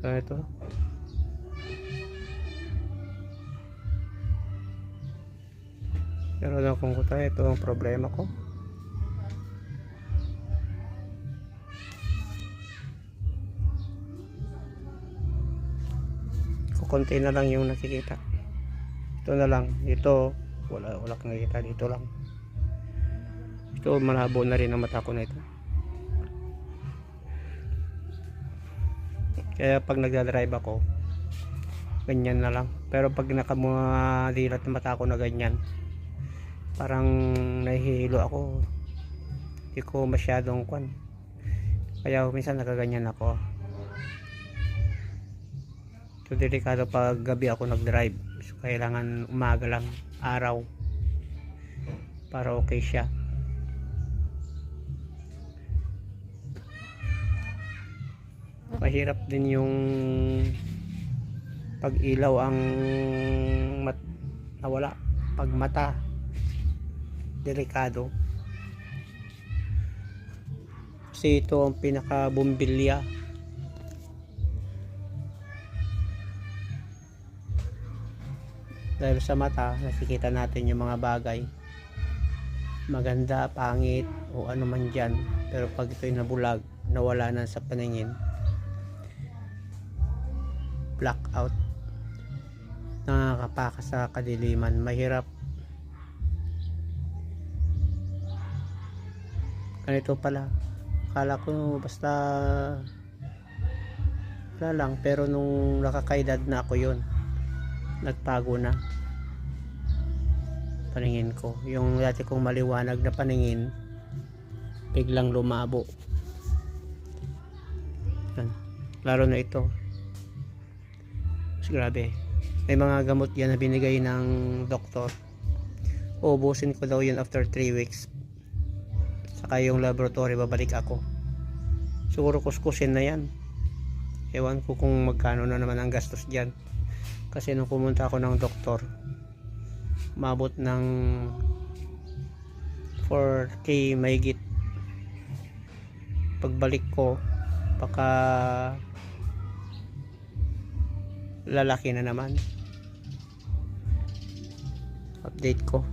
Ah, ito. Pero lang kung tayo, ito ang problema ko. Kukunti na lang yung nakikita. Ito na lang. Ito, wala, wala kang nakikita. Dito lang. Ito, malabo na rin ang mata ko na ito. Kaya pag nagdadrive ako, ganyan na lang. Pero pag nakamadilat na mata ko na ganyan, parang nahihilo ako. Hindi ko masyadong kwan. Kaya minsan nakaganyan ako. So delikado pag gabi ako nag-drive. So kailangan umaga lang, araw. Para okay siya. Mahirap din yung pag ilaw ang mat nawala. Pag mata delikado. Kasi ito ang pinaka bumbilya dahil sa mata nakikita natin yung mga bagay. Maganda, pangit o ano man dyan. Pero pag ito'y nabulag nawala na sa paningin blackout. Nakakapaka sa kadiliman. Mahirap. Ganito pala. Akala ko basta wala lang pero nung nakakaedad na ako yon nagpago na. Paningin ko. Yung dati kong maliwanag na paningin biglang lumabo. Lalo na ito grabe. May mga gamot yan na binigay ng doktor. Uubusin ko daw yun after 3 weeks. Saka yung laboratory babalik ako. Siguro kuskusin na yan. Ewan ko kung magkano na naman ang gastos dyan. Kasi nung pumunta ako ng doktor mabot ng 4k mahigit. Pagbalik ko baka lalaki na naman. Update ko